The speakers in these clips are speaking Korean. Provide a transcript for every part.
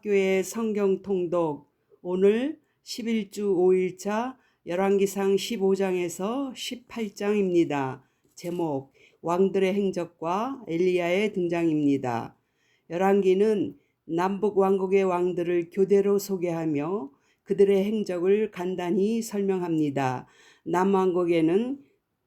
평학교의 성경 통독 오늘 11주 5일차 열왕기상 15장에서 18장입니다. 제목 왕들의 행적과 엘리야의 등장입니다. 열왕기는 남북 왕국의 왕들을 교대로 소개하며 그들의 행적을 간단히 설명합니다. 남왕국에는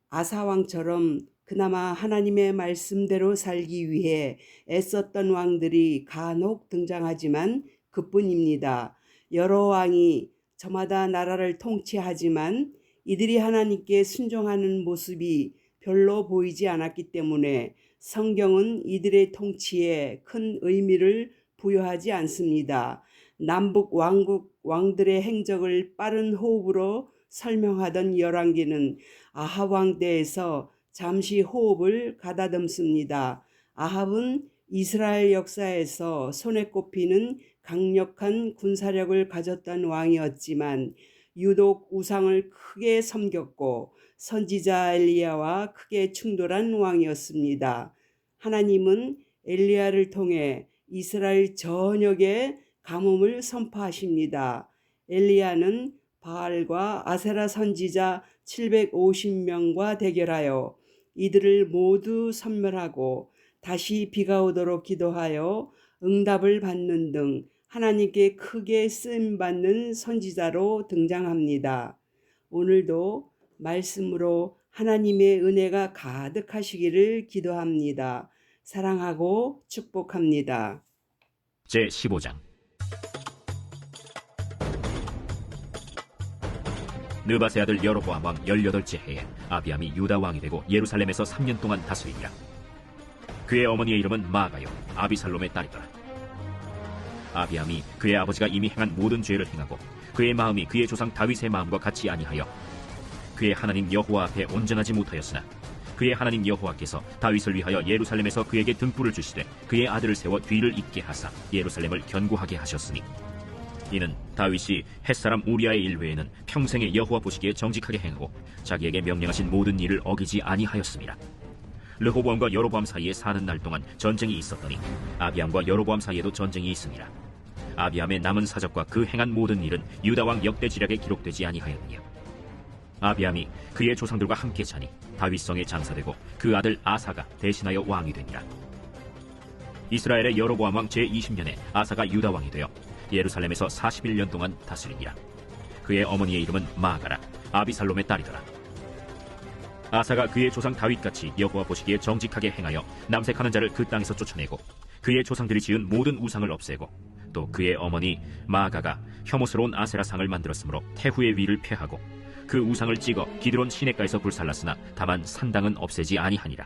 아사왕처럼 그나마 하나님의 말씀대로 살기 위해 애썼던 왕들이 간혹 등장하지만 그뿐입니다. 여러 왕이 저마다 나라를 통치하지만 이들이 하나님께 순종하는 모습이 별로 보이지 않았기 때문에 성경은 이들의 통치에 큰 의미를 부여하지 않습니다. 남북 왕국 왕들의 행적을 빠른 호흡으로 설명하던 열왕기는 아하 왕 때에서 잠시 호흡을 가다듬습니다. 아합은 이스라엘 역사에서 손에 꼽히는 강력한 군사력을 가졌던 왕이었지만 유독 우상을 크게 섬겼고 선지자 엘리야와 크게 충돌한 왕이었습니다. 하나님은 엘리야를 통해 이스라엘 전역에 가뭄을 선포하십니다. 엘리야는 바알과 아세라 선지자 750명과 대결하여 이들을 모두 섬멸하고 다시 비가 오도록 기도하여 응답을 받는 등 하나님께 크게 쓰임 받는 선지자로 등장합니다. 오늘도 말씀으로 하나님의 은혜가 가득하시기를 기도합니다. 사랑하고 축복합니다. 제 15장 느바세 아들 여로보암 왕 18째 해에 아비암이 유다 왕이 되고 예루살렘에서 3년 동안 다스리니라. 그의 어머니의 이름은 마가요. 아비살롬의 딸이더라. 아비암이 그의 아버지가 이미 행한 모든 죄를 행하고 그의 마음이 그의 조상 다윗의 마음과 같이 아니하여 그의 하나님 여호와 앞에 온전하지 못하였으나 그의 하나님 여호와께서 다윗을 위하여 예루살렘에서 그에게 등불을 주시되 그의 아들을 세워 뒤를 잇게 하사 예루살렘을 견고하게 하셨으니 이는 다윗이 햇사람 우리아의 일 외에는 평생에 여호와 보시기에 정직하게 행하고 자기에게 명령하신 모든 일을 어기지 아니하였습니다. 르호보암과 여로보암 사이에 사는 날 동안 전쟁이 있었더니 아비암과 여로보암 사이에도 전쟁이 있습니다. 아비암의 남은 사적과 그 행한 모든 일은 유다 왕 역대 지략에 기록되지 아니하였느냐. 아비암이 그의 조상들과 함께 자니 다윗성에 장사되고 그 아들 아사가 대신하여 왕이 되니라. 이스라엘의 여로보암 왕 제20년에 아사가 유다 왕이 되어 예루살렘에서 41년 동안 다스리니라. 그의 어머니의 이름은 마가라, 아비살롬의 딸이더라. 아사가 그의 조상 다윗같이 여호와 보시기에 정직하게 행하여 남색하는 자를 그 땅에서 쫓아내고 그의 조상들이 지은 모든 우상을 없애고 또 그의 어머니 마가가 혐오스러운 아세라 상을 만들었으므로 태후의 위를 폐하고 그 우상을 찍어 기드론 시내가에서 불살랐으나 다만 산당은 없애지 아니하니라.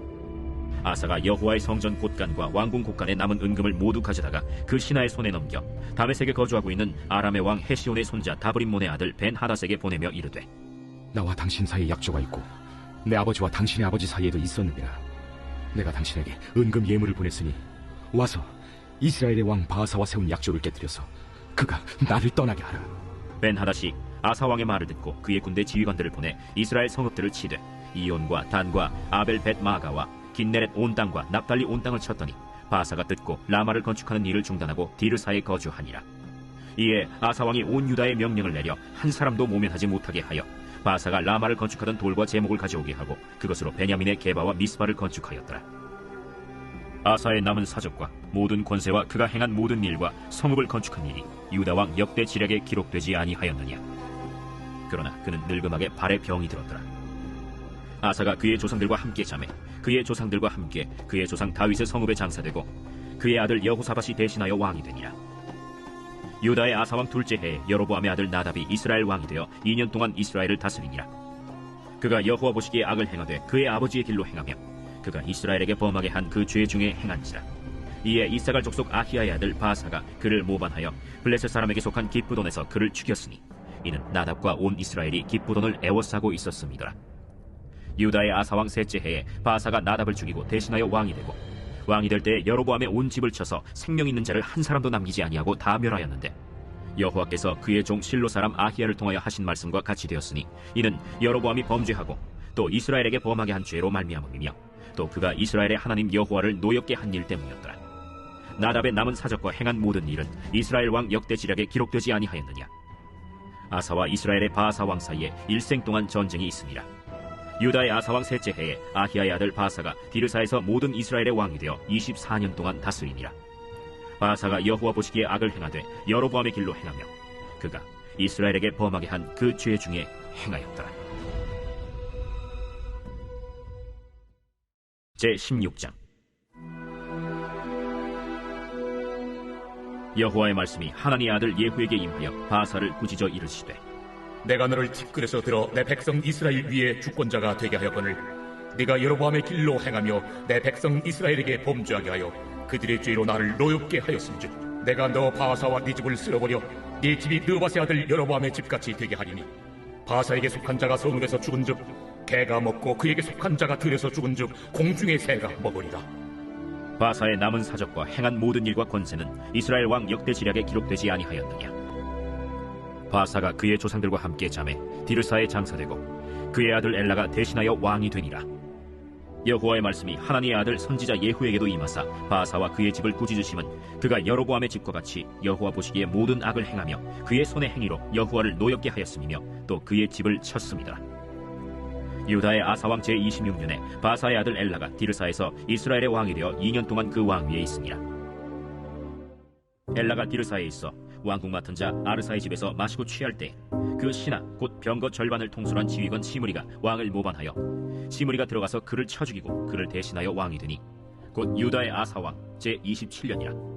아사가 여호와의 성전 곳간과 왕궁 곳간에 남은 은금을 모두 가져다가 그 신하의 손에 넘겨 다메섹에 거주하고 있는 아람의 왕 헤시온의 손자 다브림몬의 아들 벤 하닷에게 보내며 이르되 나와 당신 사이에 약조가 있고 내 아버지와 당신의 아버지 사이에도 있었느니라. 내가 당신에게 은금 예물을 보냈으니 와서 이스라엘의 왕 바하사와 세운 약조를 깨뜨려서 그가 나를 떠나게 하라. 벤 하닷이 아사 왕의 말을 듣고 그의 군대 지휘관들을 보내 이스라엘 성읍들을 치되 이온과 단과 아벨 벳 마가와 긴네렛 온 땅과 납달리 온 땅을 쳤더니 바사가 듣고 라마를 건축하는 일을 중단하고 디르사에 거주하니라. 이에 아사 왕이 온 유다에 명령을 내려 한 사람도 모면하지 못하게 하여 바사가 라마를 건축하던 돌과 제목을 가져오게 하고 그것으로 베냐민의 게바와 미스바를 건축하였더라. 아사의 남은 사적과 모든 권세와 그가 행한 모든 일과 성읍을 건축한 일이 유다 왕 역대 지략에 기록되지 아니하였느냐. 그러나 그는 늙음하게 발에 병이 들었더라. 아사가 그의 조상들과 함께 잠에 그의 조상들과 함께 그의 조상 다윗의 성읍에 장사되고 그의 아들 여호사밧이 대신하여 왕이 되니라. 유다의 아사왕 둘째 해에 여로보암의 아들 나답이 이스라엘 왕이 되어 2년 동안 이스라엘을 다스리니라. 그가 여호와 보시기에 악을 행하되 그의 아버지의 길로 행하며 그가 이스라엘에게 범하게 한 그 죄 중에 행한지라. 이에 이사갈 족속 아히야의 아들 바사가 그를 모반하여 블레셋 사람에게 속한 기프돈에서 그를 죽였으니 이는 나답과 온 이스라엘이 기쁘돈을 애워싸고 있었습니다. 유다의 아사왕 셋째 해에 바사가 나답을 죽이고 대신하여 왕이 되고 왕이 될 때 여로보암의 온 집을 쳐서 생명 있는 자를 한 사람도 남기지 아니하고 다 멸하였는데 여호와께서 그의 종 실로 사람 아히야를 통하여 하신 말씀과 같이 되었으니 이는 여로보암이 범죄하고 또 이스라엘에게 범하게 한 죄로 말미암음이며 또 그가 이스라엘의 하나님 여호와를 노엽게 한 일 때문이었더라. 나답의 남은 사적과 행한 모든 일은 이스라엘 왕 역대 지략에 기록되지 아니하였느냐? 아사와 이스라엘의 바사 왕 사이에 일생 동안 전쟁이 있으니라 유다의 아사왕 셋째 해에 아히야의 아들 바사가 디르사에서 모든 이스라엘의 왕이 되어 24년 동안 다스리니라. 바사가 여호와 보시기에 악을 행하되 여로보암의 길로 행하며 그가 이스라엘에게 범하게 한 그 죄 중에 행하였더라. 제 16장 여호와의 말씀이 하나님의 아들 예후에게 임하여 바사를 꾸짖어 이르시되 내가 너를 집그에서 들어 내 백성 이스라엘 위에 주권자가 되게 하였거늘. 네가 여로보암의 길로 행하며 내 백성 이스라엘에게 범죄하게 하여 그들의 죄로 나를 노엽게 하였음즉 내가 너 바사와 네 집을 쓸어버려 네 집이 느바세 아들 여로보암의 집같이 되게 하리니. 바사에게 속한 자가 성읍에서 죽은즉 개가 먹고 그에게 속한 자가 들에서 죽은즉 공중의 새가 먹으리라. 바사의 남은 사적과 행한 모든 일과 권세는 이스라엘 왕 역대 지략에 기록되지 아니하였느냐 바사가 그의 조상들과 함께 잠에 디르사에 장사되고 그의 아들 엘라가 대신하여 왕이 되니라 여호와의 말씀이 하나님의 아들 선지자 예후에게도 임하사 바사와 그의 집을 꾸짖으심은 그가 여로보암의 집과 같이 여호와 보시기에 모든 악을 행하며 그의 손의 행위로 여호와를 노엽게 하였음이며 또 그의 집을 쳤습니다 유다의 아사왕 제26년에 바사의 아들 엘라가 디르사에서 이스라엘의 왕이 되어 2년 동안 그 왕 위에 있습니다. 엘라가 디르사에 있어 왕국 맡은 자 아르사의 집에서 마시고 취할 때 그 신하 곧 병거 절반을 통솔한 지휘관 시므리가 왕을 모반하여 시므리가 들어가서 그를 쳐 죽이고 그를 대신하여 왕이 되니 곧 유다의 아사왕 제27년이라.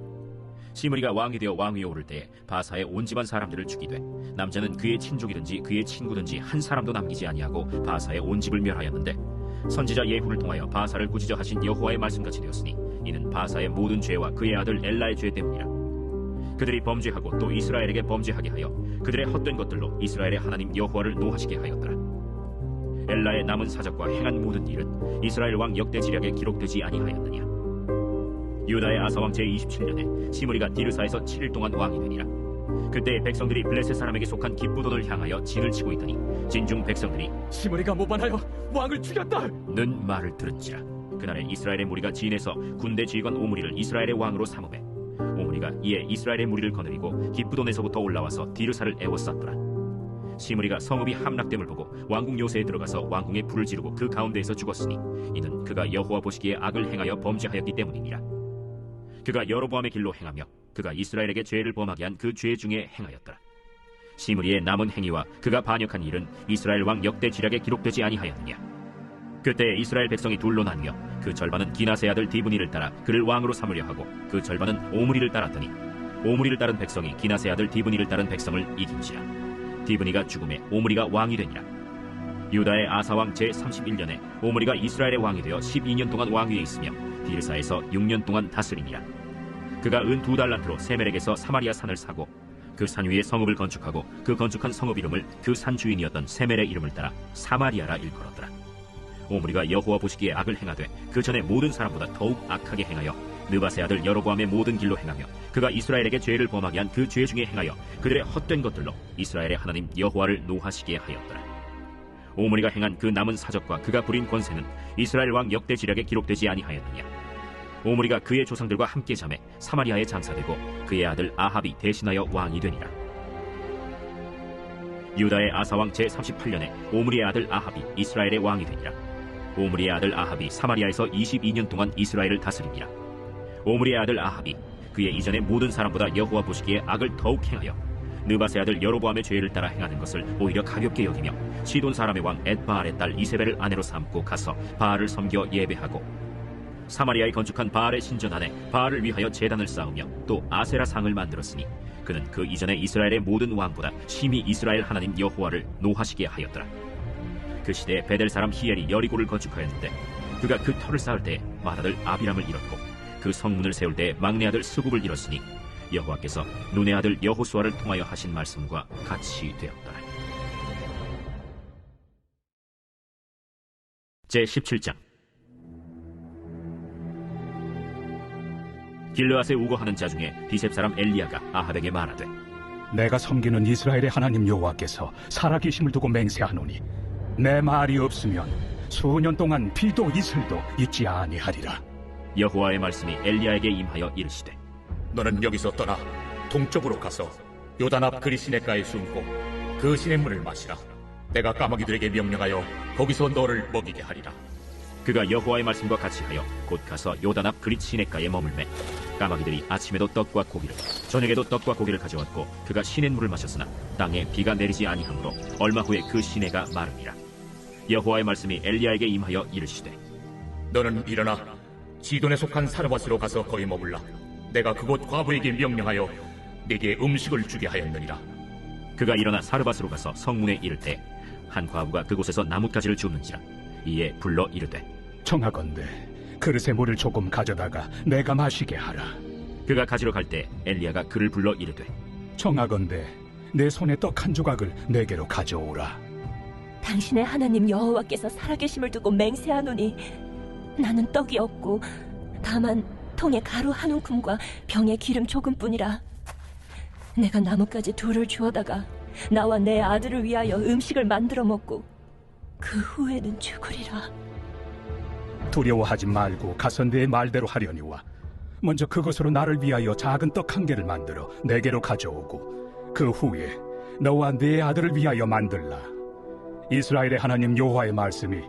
시므리가 왕이 되어 왕위에 오를 때에 바사의 온 집안 사람들을 죽이되 남자는 그의 친족이든지 그의 친구든지 한 사람도 남기지 아니하고 바사의 온 집을 멸하였는데 선지자 예후를 통하여 바사를 꾸짖어 하신 여호와의 말씀같이 되었으니 이는 바사의 모든 죄와 그의 아들 엘라의 죄 때문이라 그들이 범죄하고 또 이스라엘에게 범죄하게 하여 그들의 헛된 것들로 이스라엘의 하나님 여호와를 노하시게 하였더라 엘라의 남은 사적과 행한 모든 일은 이스라엘 왕 역대 지략에 기록되지 아니하였느냐 유다의 아사왕 제27년에 시므리가 디르사에서 7일 동안 왕이 되니라. 그때 백성들이 블레셋 사람에게 속한 기쁘돈을 향하여 진을 치고 있더니 진중 백성들이 시므리가 모반하여 왕을 죽였다 는 말을 들은지라. 그날에 이스라엘의 무리가 진에서 군대 지휘관 오므리를 이스라엘의 왕으로 삼음해 오므리가 이에 이스라엘의 무리를 거느리고 기쁘돈에서부터 올라와서 디르사를 애워쌌더라. 시므리가 성읍이 함락됨을 보고 왕궁 요새에 들어가서 왕궁에 불을 지르고 그 가운데에서 죽었으니 이는 그가 여호와 보시기에 악을 행하여 범죄하였기 때문이니라. 그가 여로보암의 길로 행하며 그가 이스라엘에게 죄를 범하게 한 그 죄 중에 행하였더라. 시므리의 남은 행위와 그가 반역한 일은 이스라엘 왕 역대 지략에 기록되지 아니하였느냐. 그때 이스라엘 백성이 둘로 나뉘어 그 절반은 기나세 아들 디브니를 따라 그를 왕으로 삼으려 하고 그 절반은 오므리를 따랐더니 오므리를 따른 백성이 기나세 아들 디브니를 따른 백성을 이긴지라. 디브니가 죽음에 오므리가 왕이 되니라. 유다의 아사왕 제31년에 오므리가 이스라엘의 왕이 되어 12년 동안 왕위에 있으며 디르사에서 6년 동안 다스리니라. 그가 은 두 달란트로 세멜에게서 사마리아 산을 사고 그 산 위에 성읍을 건축하고 그 건축한 성읍 이름을 그 산 주인이었던 세멜의 이름을 따라 사마리아라 일컬었더라. 오므리가 여호와 보시기에 악을 행하되 그 전에 모든 사람보다 더욱 악하게 행하여 느바세 아들 여로보암의 모든 길로 행하며 그가 이스라엘에게 죄를 범하게 한 그 죄 중에 행하여 그들의 헛된 것들로 이스라엘의 하나님 여호와를 노하시게 하였더라. 오므리가 행한 그 남은 사적과 그가 부린 권세는 이스라엘 왕 역대 지략에 기록되지 아니하였느냐. 오므리가 그의 조상들과 함께 잠에 사마리아에 장사되고 그의 아들 아합이 대신하여 왕이 되니라. 유다의 아사왕 제38년에 오므리의 아들 아합이 이스라엘의 왕이 되니라. 오므리의 아들 아합이 사마리아에서 22년 동안 이스라엘을 다스리니라. 오므리의 아들 아합이 그의 이전의 모든 사람보다 여호와 보시기에 악을 더욱 행하여 느바세 아들 여로보암의 죄를 따라 행하는 것을 오히려 가볍게 여기며 시돈 사람의 왕 엣바알의 딸 이세벨을 아내로 삼고 가서 바알을 섬겨 예배하고 사마리아에 건축한 바알의 신전 안에 바알을 위하여 제단을 쌓으며 또 아세라 상을 만들었으니 그는 그 이전에 이스라엘의 모든 왕보다 심히 이스라엘 하나님 여호와를 노하시게 하였더라. 그 시대에 베델 사람 히엘이 여리고를 거축하였는데 그가 그 터를 쌓을 때 맏아들 아비람을 잃었고 그 성문을 세울 때 막내 아들 수굽을 잃었으니 여호와께서 눈의 아들 여호수아를 통하여 하신 말씀과 같이 되었다. 제17장 길르앗에 우거하는 자 중에 비셉 사람 엘리야가 아합에게 말하되 내가 섬기는 이스라엘의 하나님 여호와께서 살아계심을 두고 맹세하노니 내 말이 없으면 수년 동안 비도 이슬도 있지 아니하리라 여호와의 말씀이 엘리야에게 임하여 이르시되 너는 여기서 떠나 동쪽으로 가서 요단 앞 그리 시냇가에 숨고 그 시냇물을 마시라. 내가 까마귀들에게 명령하여 거기서 너를 먹이게 하리라. 그가 여호와의 말씀과 같이 하여 곧 가서 요단 앞 그릿 시냇가에 머물매 까마귀들이 아침에도 떡과 고기를 저녁에도 떡과 고기를 가져왔고 그가 시냇물을 마셨으나 땅에 비가 내리지 아니하므로 얼마 후에 그 시내가 마르니라 여호와의 말씀이 엘리야에게 임하여 이르시되 너는 일어나 시돈에 속한 사르밧으로 가서 거기 머물라. 내가 그곳 과부에게 명령하여 네게 음식을 주게 하였느니라. 그가 일어나 사르밧으로 가서 성문에 이를 때 한 과부가 그곳에서 나뭇가지를 줍는지라 이에 불러 이르되 청하건대 그릇에 물을 조금 가져다가 내가 마시게 하라 그가 가지러 갈 때 엘리야가 그를 불러 이르되 청하건대 내 손에 떡 한 조각을 내게로 가져오라 당신의 하나님 여호와께서 살아계심을 두고 맹세하노니 나는 떡이 없고 다만 통에 가루 한 움큼과 병에 기름 조금뿐이라. 내가 나뭇가지 둘을 주워다가 나와 내 아들을 위하여 음식을 만들어 먹고 그 후에는 죽으리라. 두려워하지 말고 가서 내 말대로 하려니와 먼저 그것으로 나를 위하여 작은 떡 한 개를 만들어 내게로 가져오고 그 후에 너와 네 아들을 위하여 만들라 이스라엘의 하나님 여호와의 말씀이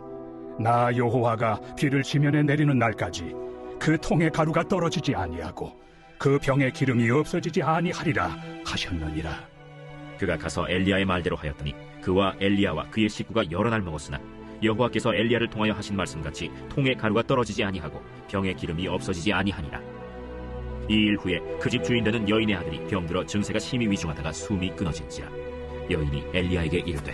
나 여호와가 비를 지면에 내리는 날까지 그 통에 가루가 떨어지지 아니하고 그 병에 기름이 없어지지 아니하리라 하셨느니라. 그가 가서 엘리야의 말대로 하였더니 그와 엘리야와 그의 식구가 여러 날 먹었으나 여호와께서 엘리야를 통하여 하신 말씀같이 통에 가루가 떨어지지 아니하고 병에 기름이 없어지지 아니하니라. 이 일 후에 그 집 주인 되는 여인의 아들이 병들어 증세가 심히 위중하다가 숨이 끊어진지라. 여인이 엘리야에게 이르되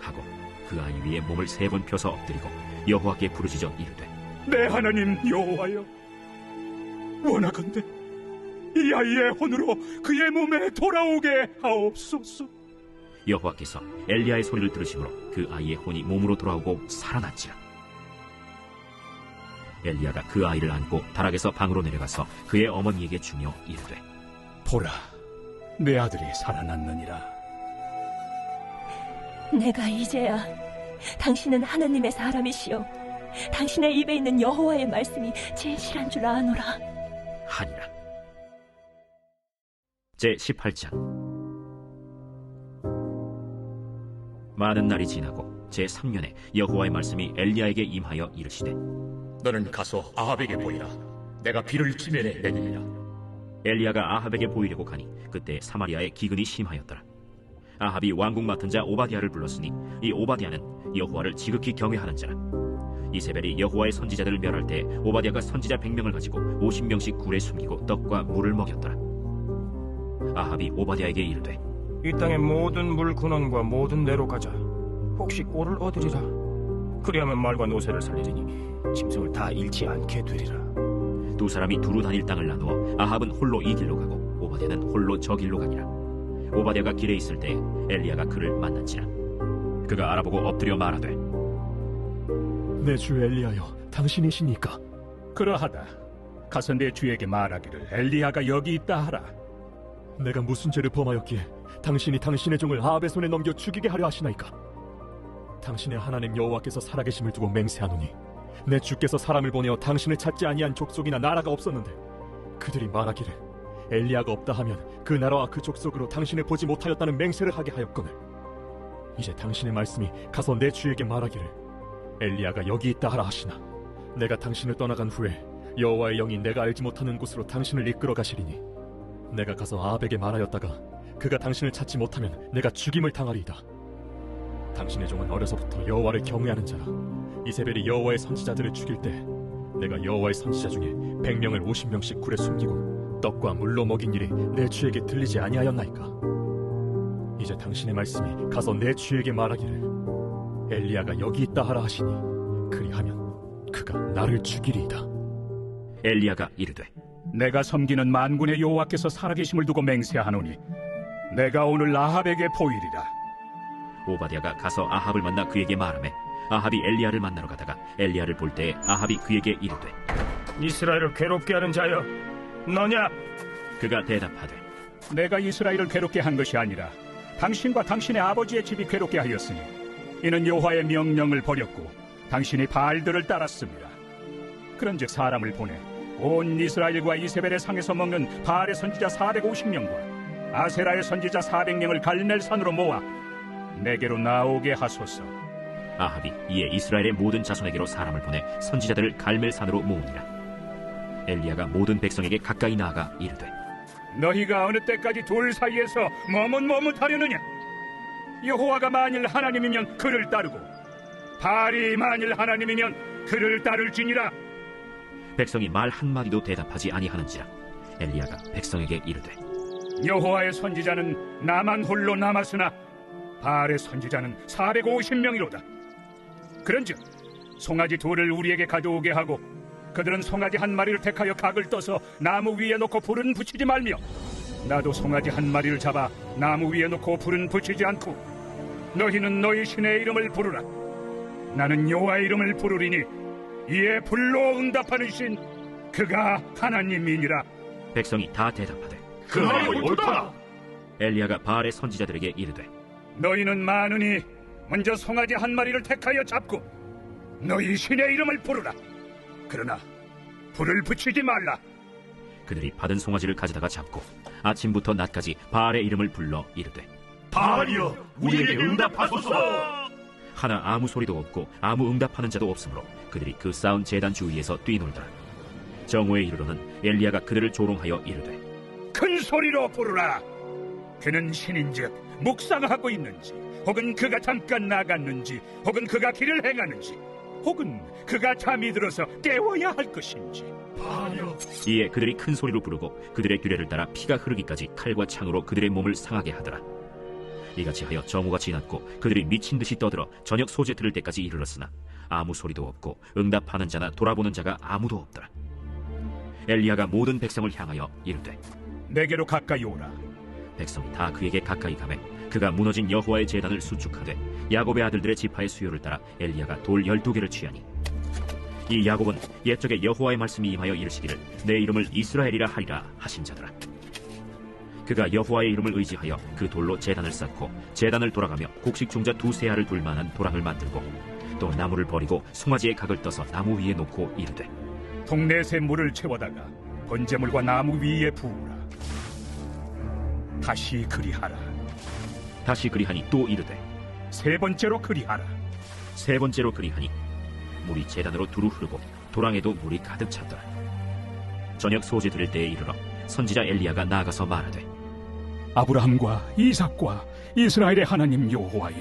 하고 그 아이 위에 몸을 세 번 펴서 엎드리고 여호와께 부르짖어 이르되 내 하나님 여호와여 원하건대 이 아이의 혼으로 그의 몸에 돌아오게 하옵소서. 여호와께서 엘리야의 소리를 들으심으로 그 아이의 혼이 몸으로 돌아오고 살아났지라. 엘리야가 그 아이를 안고 다락에서 방으로 내려가서 그의 어머니에게 주며 이르되 보라 내 아들이 살아났느니라 내가 이제야 당신은 하나님의 사람이시여 당신의 입에 있는 여호와의 말씀이 진실한 줄 아노라 하니라 제 18장 많은 날이 지나고 제 3년에 여호와의 말씀이 엘리야에게 임하여 이르시되 너는 가서 아합에게 보이라. 내가 비를 지면에 내리리라. 엘리야가 아합에게 보이려고 가니 그때 사마리아에 기근이 심하였더라. 아합이 왕궁 맡은 자 오바디아를 불렀으니 이 오바디아는 여호와를 지극히 경외하는 자라. 이세벨이 여호와의 선지자들을 멸할 때 오바디아가 선지자 100명을 가지고 50명씩 굴에 숨기고 떡과 물을 먹였더라. 아합이 오바디아에게 이르되 이 땅의 모든 물 근원과 모든 내로 가자. 혹시 꼴을 얻으리라. 그리하면 말과 노새를 살리리니 짐승을 다 잃지 않게 되리라. 두 사람이 두루 다닐 땅을 나누어 아합은 홀로 이 길로 가고 오바댜는 홀로 저 길로 가니라. 오바댜가 길에 있을 때 엘리야가 그를 만난지라. 그가 알아보고 엎드려 말하되 내 주 엘리하여 당신이시니까. 그러하다. 가서 내 주에게 말하기를 엘리야가 여기 있다 하라. 내가 무슨 죄를 범하였기에 당신이 당신의 종을 아합의 손에 넘겨 죽이게 하려 하시나이까? 당신의 하나님 여호와께서 살아계심을 두고 맹세하노니 내 주께서 사람을 보내어 당신을 찾지 아니한 족속이나 나라가 없었는데 그들이 말하기를 엘리야가 없다 하면 그 나라와 그 족속으로 당신을 보지 못하였다는 맹세를 하게 하였거늘. 이제 당신의 말씀이 가서 내 주에게 말하기를 엘리야가 여기 있다 하라 하시나. 내가 당신을 떠나간 후에 여호와의 영이 내가 알지 못하는 곳으로 당신을 이끌어 가시리니 내가 가서 아합에게 말하였다가 그가 당신을 찾지 못하면 내가 죽임을 당하리이다. 당신의 종은 어려서부터 여호와를 경외하는 자라. 이세벨이 여호와의 선지자들을 죽일 때 내가 여호와의 선지자 중에 백명을 오십 명씩 굴에 숨기고 떡과 물로 먹인 일이 내 주에게 들리지 아니하였나이까. 이제 당신의 말씀이 가서 내 주에게 말하기를 엘리야가 여기 있다 하라 하시니 그리하면 그가 나를 죽이리이다. 엘리야가 이르되 내가 섬기는 만군의 여호와께서 살아계심을 두고 맹세하노니 내가 오늘 아합에게 보이리라. 오바댜가 가서 아합을 만나 그에게 말하매 아합이 엘리야를 만나러 가다가 엘리야를 볼 때에 아합이 그에게 이르되 이스라엘을 괴롭게 하는 자여 너냐 그가 대답하되 내가 이스라엘을 괴롭게 한 것이 아니라 당신과 당신의 아버지의 집이 괴롭게 하였으니 이는 여호와의 명령을 버렸고 당신이 바알들을 따랐습니다. 그런즉 사람을 보내 온 이스라엘과 이세벨의 상에서 먹는 바알의 선지자 450명과 아세라의 선지자 400명을 갈멜 산으로 모아 내게로 나오게 하소서. 아합이 이에 이스라엘의 모든 자손에게로 사람을 보내 선지자들을 갈멜 산으로 모으니라 엘리야가 모든 백성에게 가까이 나아가 이르되 너희가 어느 때까지 둘 사이에서 머뭇머뭇하려느냐? 여호와가 만일 하나님이면 그를 따르고 바알이 만일 하나님이면 그를 따를지니라. 백성이 말 한마디도 대답하지 아니하는지라 엘리야가 백성에게 이르되 여호와의 선지자는 나만 홀로 남았으나 바알의 선지자는 450명이로다. 그런즉 송아지 둘을 우리에게 가져오게 하고 그들은 송아지 한 마리를 택하여 각을 떠서 나무 위에 놓고 불은 붙이지 말며 나도 송아지 한 마리를 잡아 나무 위에 놓고 불은 붙이지 않고 너희는 너희 신의 이름을 부르라. 나는 여호와의 이름을 부르리니 이에 불로 응답하는 신 그가 하나님이니라. 백성이 다 대답하되 그 말이 옳다. 엘리야가 바알의 선지자들에게 이르되 너희는 많으니 먼저 송아지 한 마리를 택하여 잡고 너희 신의 이름을 부르라. 그러나 불을 붙이지 말라. 그들이 받은 송아지를 가져다가 잡고 아침부터 낮까지 바알의 이름을 불러 이르되 바알이여 우리에게 응답하소서. 하나 아무 소리도 없고 아무 응답하는 자도 없으므로 그들이 그 쌓은 재단 주위에서 뛰놀더라 정오에 이르러는 엘리야가 그들을 조롱하여 이르되 큰 소리로 부르라. 그는 신인즉 묵상하고 있는지, 혹은 그가 잠깐 나갔는지, 혹은 그가 길을 행하는지, 혹은 그가 잠이 들어서 깨워야 할 것인지. 이에 그들이 큰 소리로 부르고 그들의 규례를 따라 피가 흐르기까지 칼과 창으로 그들의 몸을 상하게 하더라 이같이 하여 정오가 지났고 그들이 미친 듯이 떠들어 저녁 소재 들을 때까지 이르렀으나 아무 소리도 없고 응답하는 자나 돌아보는 자가 아무도 없더라 엘리야가 모든 백성을 향하여 이르되 내게로 가까이 오라. 백성이 다 그에게 가까이 가매 그가 무너진 여호와의 제단을 수축하되 야곱의 아들들의 지파의 수요를 따라 엘리야가 돌 열두 개를 취하니 이 야곱은 옛적에 여호와의 말씀이 임하여 이르시기를 내 이름을 이스라엘이라 하리라 하신 자더라 그가 여호와의 이름을 의지하여 그 돌로 제단을 쌓고 제단을 돌아가며 곡식 중자 두세 알을 둘 만한 도랑을 만들고 또 나무를 버리고 송아지의 각을 떠서 나무 위에 놓고 이르되 동네새 물을 채워다가 번제물과 나무 위에 부으라. 다시 그리하라. 다시 그리하니 또 이르되 세 번째로 그리하라. 세 번째로 그리하니 물이 재단으로 두루 흐르고 도랑에도 물이 가득 찼더라. 저녁 소재 들을 때에 이르러 선지자 엘리야가 나아가서 말하되 아브라함과 이삭과 이스라엘의 하나님 여호와여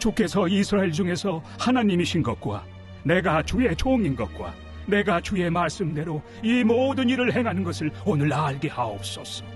주께서 이스라엘 중에서 하나님이신 것과 내가 주의 종인 것과 내가 주의 말씀대로 이 모든 일을 행하는 것을 오늘 알게 하옵소서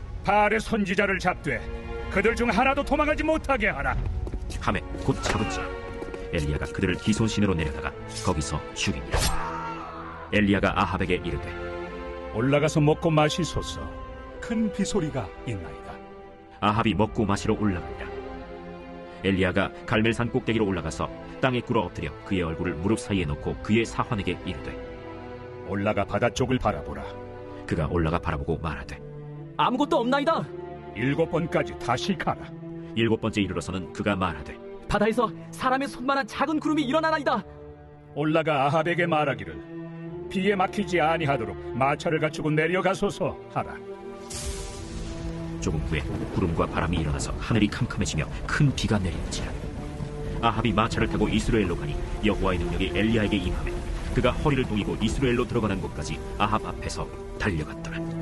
바알의 선지자를 잡되 그들 중 하나도 도망하지 못하게 하라. 함에 곧 잡은지라 엘리야가 그들을 기손신으로 내려다가 거기서 죽이니라 엘리야가 아합에게 이르되 올라가서 먹고 마시소서. 큰 비소리가 있나이다. 아합이 먹고 마시러 올라가니라 엘리야가 갈멜산 꼭대기로 올라가서 땅에 꿇어 엎드려 그의 얼굴을 무릎 사이에 놓고 그의 사환에게 이르되 올라가 바다 쪽을 바라보라. 그가 올라가 바라보고 말하되 아무것도 없나이다. 일곱 번까지 다시 가라. 일곱 번째 이르러서는 그가 말하되 바다에서 사람의 손만한 작은 구름이 일어나나이다. 올라가 아합에게 말하기를 비에 막히지 아니하도록 마차를 갖추고 내려가소서 하라. 조금 후에 구름과 바람이 일어나서 하늘이 캄캄해지며 큰 비가 내리는지라 아합이 마차를 타고 이스라엘로 가니 여호와의 능력이 엘리야에게 임하매 그가 허리를 동이고 이스라엘로 들어가는 곳까지 아합 앞에서 달려갔더라